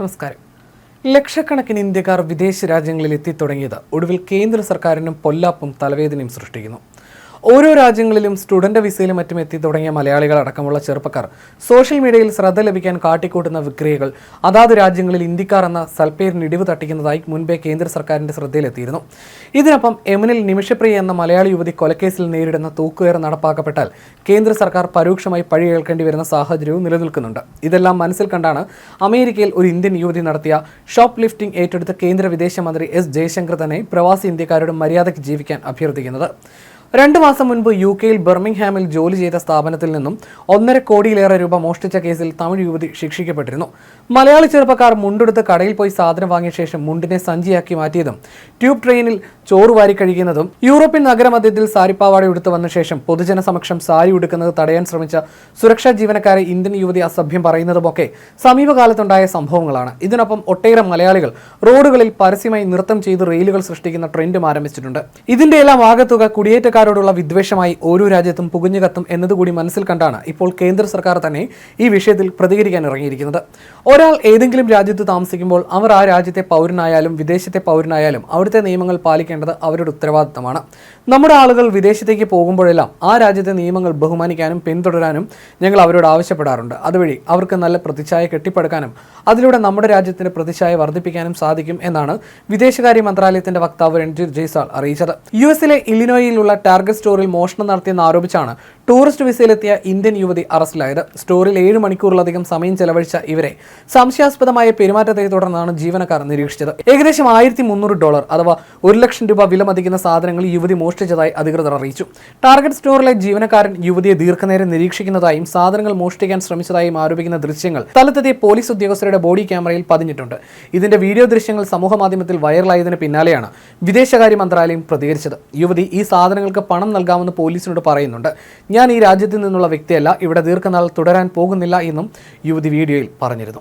നമസ്കാരം. ലക്ഷക്കണക്കിന് ഇന്ത്യക്കാർ വിദേശ രാജ്യങ്ങളിൽ എത്തിത്തുടങ്ങിയത് ഒടുവിൽ കേന്ദ്ര സർക്കാരിനും പൊല്ലാപ്പും തലവേദനയും സൃഷ്ടിക്കുന്നു. ഓരോ രാജ്യങ്ങളിലും സ്റ്റുഡന്റ് വിസയിലും മറ്റും എത്തി തുടങ്ങിയ മലയാളികൾ അടക്കമുള്ള ചെറുപ്പക്കാർ സോഷ്യൽ മീഡിയയിൽ ശ്രദ്ധ ലഭിക്കാൻ കാട്ടിക്കൂട്ടുന്ന വിക്രിയകൾ. അതാത് രാജ്യങ്ങളിൽ ഇന്ത്യക്കാർ എന്ന സൽപ്പേരിന് ഇടിവ് തട്ടിക്കുന്നതായി മുൻപേ കേന്ദ്ര സർക്കാരിന്റെ ശ്രദ്ധയിലെത്തിയിരുന്നു. ഇതിനൊപ്പം എമിനിൽ നിമിഷപ്രിയ എന്ന മലയാളി യുവതി കൊലക്കേസിൽ നേരിടുന്ന തൂക്കുകയർ നടപ്പാക്കപ്പെട്ടാൽ കേന്ദ്ര സർക്കാർ പരോക്ഷമായി പഴി കേൾക്കേണ്ടി വരുന്ന സാഹചര്യവും നിലനിൽക്കുന്നുണ്ട്. ഇതെല്ലാം മനസ്സിൽ കണ്ടാണ് അമേരിക്കയിൽ ഒരു ഇന്ത്യൻ യുവതി നടത്തിയ ഷോപ്പ് ലിഫ്റ്റിംഗ് ഏറ്റെടുത്ത കേന്ദ്ര വിദേശമന്ത്രി എസ് ജയശങ്കർ തന്നെ പ്രവാസി ഇന്ത്യക്കാരോട് മര്യാദയ്ക്ക് ജീവിക്കാൻ അഭ്യർത്ഥിക്കുന്നത്. രണ്ടു മാസം മുൻപ് യു കെയിൽ ബെർമിംഗ്ഹാമിൽ ജോലി ചെയ്ത സ്ഥാപനത്തിൽ നിന്നും ഒന്നര കോടിയിലേറെ രൂപ മോഷ്ടിച്ച കേസിൽ തമിഴ് യുവതി ശിക്ഷിക്കപ്പെട്ടിരുന്നു. മലയാളി ചെറുപ്പക്കാർ മുണ്ടെടുത്ത് കടയിൽ പോയി സാധനം വാങ്ങിയ ശേഷം മുണ്ടിനെ സഞ്ചിയാക്കി മാറ്റിയതും ട്യൂബ് ട്രെയിനിൽ ചോറ് വാരി കഴിക്കുന്നതും യൂറോപ്യൻ നഗരമധ്യത്തിൽ സാരിപ്പാവാട എടുത്തു വന്ന ശേഷം പൊതുജന സമക്ഷം സാരി ഉടുക്കുന്നത് തടയാൻ ശ്രമിച്ച സുരക്ഷാ ജീവനക്കാരെ ഇന്ത്യൻ യുവതി അസഭ്യം പറയുന്നതുമൊക്കെ സമീപകാലത്തുണ്ടായ സംഭവങ്ങളാണ്. ഇതിനൊപ്പം ഒട്ടേറെ മലയാളികൾ റോഡുകളിൽ പരസ്യമായി നൃത്തം ചെയ്ത് റെയിലുകൾ സൃഷ്ടിക്കുന്ന ട്രെൻഡും ആരംഭിച്ചിട്ടുണ്ട്. ഇതിന്റെ എല്ലാം ആകത്തുക കുടിയേറ്റക്കാരോടുള്ള വിദ്വേഷമായി ഓരോ രാജ്യത്തും പുകുഞ്ഞുകത്തും എന്നതുകൂടി മനസ്സിൽ കണ്ടാണ് ഇപ്പോൾ കേന്ദ്ര സർക്കാർ തന്നെ ഈ വിഷയത്തിൽ പ്രതികരിക്കാൻ ഇറങ്ങിയിരിക്കുന്നത്. ഒരാൾ ഏതെങ്കിലും രാജ്യത്ത് താമസിക്കുമ്പോൾ അവർ ആ രാജ്യത്തെ പൗരനായാലും വിദേശത്തെ പൗരനായാലും അവിടുത്തെ നിയമങ്ങൾ പാലിക്കേണ്ടത് അവരുടെ ഉത്തരവാദിത്തമാണ്. നമ്മുടെ ആളുകൾ വിദേശത്തേക്ക് പോകുമ്പോഴെല്ലാം ആ രാജ്യത്തെ നിയമങ്ങൾ ബഹുമാനിക്കാനും പിന്തുടരാനും ഞങ്ങൾ അവരോട് ആവശ്യപ്പെടാറുണ്ട്. അതുവഴി അവർക്ക് നല്ല പ്രതിച്ഛായ കെട്ടിപ്പടുക്കാനും അതിലൂടെ നമ്മുടെ രാജ്യത്തിന്റെ പ്രതിച്ഛായ വർദ്ധിപ്പിക്കാനും സാധിക്കും എന്നാണ് വിദേശകാര്യ മന്ത്രാലയത്തിന്റെ വക്താവ് രൺജിത് ജയ്സാൾ അറിയിച്ചത്. യു എസിലെ ഇലിനോയിലുള്ള ടാർഗറ്റ് സ്റ്റോറിൽ മോഷണം നടത്തിയെന്ന് ആരോപിച്ചാണ് ടൂറിസ്റ്റ് വിസയിലെത്തിയ ഇന്ത്യൻ യുവതി അറസ്റ്റിലായത്. സ്റ്റോറിൽ ഏഴ് മണിക്കൂറിലധികം സമയം ചെലവഴിച്ച ഇവരെ സംശയാസ്പദമായ പെരുമാറ്റത്തെ തുടർന്നാണ് ജീവനക്കാർ നിരീക്ഷിച്ചത്. ഏകദേശം ആയിരത്തി മുന്നൂറ് ഡോളർ അഥവാ ഒരു ലക്ഷം രൂപ വില മതിക്കുന്ന സാധനങ്ങൾ യുവതി മോഷ്ടിച്ചതായി അധികൃതർ അറിയിച്ചു. ടാർഗറ്റ് സ്റ്റോറിലെ ജീവനക്കാരൻ യുവതിയെ ദീർഘനേരം നിരീക്ഷിക്കുന്നതായും സാധനങ്ങൾ മോഷ്ടിക്കാൻ ശ്രമിച്ചതായും ആരോപിക്കുന്ന ദൃശ്യങ്ങൾ സ്ഥലത്തെത്തിയ പോലീസ് ഉദ്യോഗസ്ഥരുടെ ബോഡി ക്യാമറയിൽ പതിഞ്ഞിട്ടുണ്ട്. ഇതിന്റെ വീഡിയോ ദൃശ്യങ്ങൾ സമൂഹമാധ്യമത്തിൽ വൈറലായതിന് പിന്നാലെയാണ് വിദേശകാര്യ മന്ത്രാലയം പ്രതികരിച്ചത്. യുവതി ഈ സാധനങ്ങൾക്ക് പണം നൽകാമെന്ന് പോലീസിനോട് പറയുന്നുണ്ട്. ഞാൻ ഈ രാജ്യത്ത് നിന്നുള്ള വ്യക്തിയല്ല. ഇവിടെ ദീർഘനാൾ തുടരാൻ പോകുന്നില്ല എന്നും യുവതി വീഡിയോയിൽ പറഞ്ഞിരുന്നു.